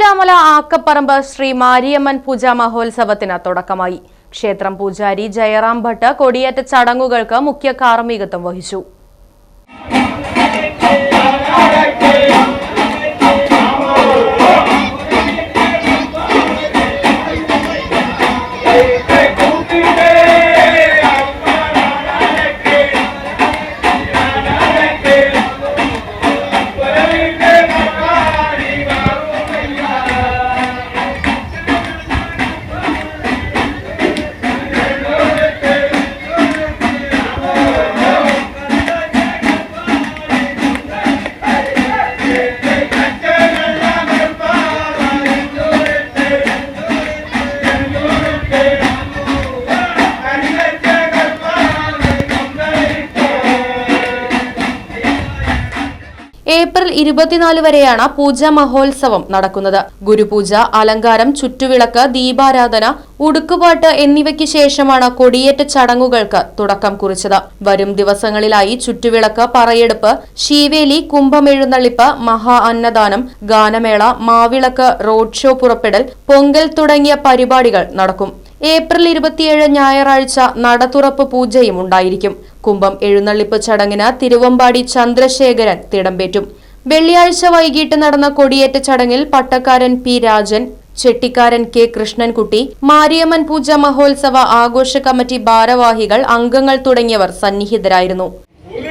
Thiruvilwamala Akkaparambu Sree Mariamman പൂജാ മഹോത്സവത്തിന് തുടക്കമായി. ക്ഷേത്രം പൂജാരി ജയറാം ഭട്ട് കൊടിയേറ്റ ചടങ്ങുകൾക്ക് മുഖ്യ കാർമ്മികത്വം വഹിച്ചു. ഏപ്രിൽ ഇരുപത്തിനാല് വരെയാണ് പൂജാ മഹോത്സവം നടക്കുന്നത്. ഗുരുപൂജ അലങ്കാരം ചുറ്റുവിളക്ക് ദീപാരാധന ഉടുക്കുപാട്ട് എന്നിവയ്ക്ക് ശേഷമാണ് കൊടിയേറ്റ ചടങ്ങുകൾക്ക് തുടക്കം കുറിച്ചത്. വരും ദിവസങ്ങളിലായി ചുറ്റുവിളക്ക് പറയെടുപ്പ് ശീവേലി കുംഭമെഴുന്നള്ളിപ്പ് മഹാ അന്നദാനം ഗാനമേള മാവിളക്ക് റോഡ് ഷോ പുറപ്പെടൽ പൊങ്കൽ തുടങ്ങിയ പരിപാടികൾ നടക്കും. ഏപ്രിൽ ഇരുപത്തിയേഴ് ഞായറാഴ്ച നടതുറപ്പ് പൂജയും ഉണ്ടായിരിക്കും. കുംഭം എഴുന്നള്ളിപ്പ് ചടങ്ങിന് തിരുവമ്പാടി ചന്ദ്രശേഖരൻ തിടമ്പേറ്റും. വെള്ളിയാഴ്ച വൈകിട്ട് നടന്ന കൊടിയേറ്റ ചടങ്ങിൽ പട്ടക്കാരൻ പി രാജൻ ചെട്ടിക്കാരൻ കെ കൃഷ്ണൻകുട്ടി മാരിയമ്മൻ പൂജ മഹോത്സവ ആഘോഷ കമ്മിറ്റി ഭാരവാഹികൾ അംഗങ്ങൾ തുടങ്ങിയവർ സന്നിഹിതരായിരുന്നു. ഒരു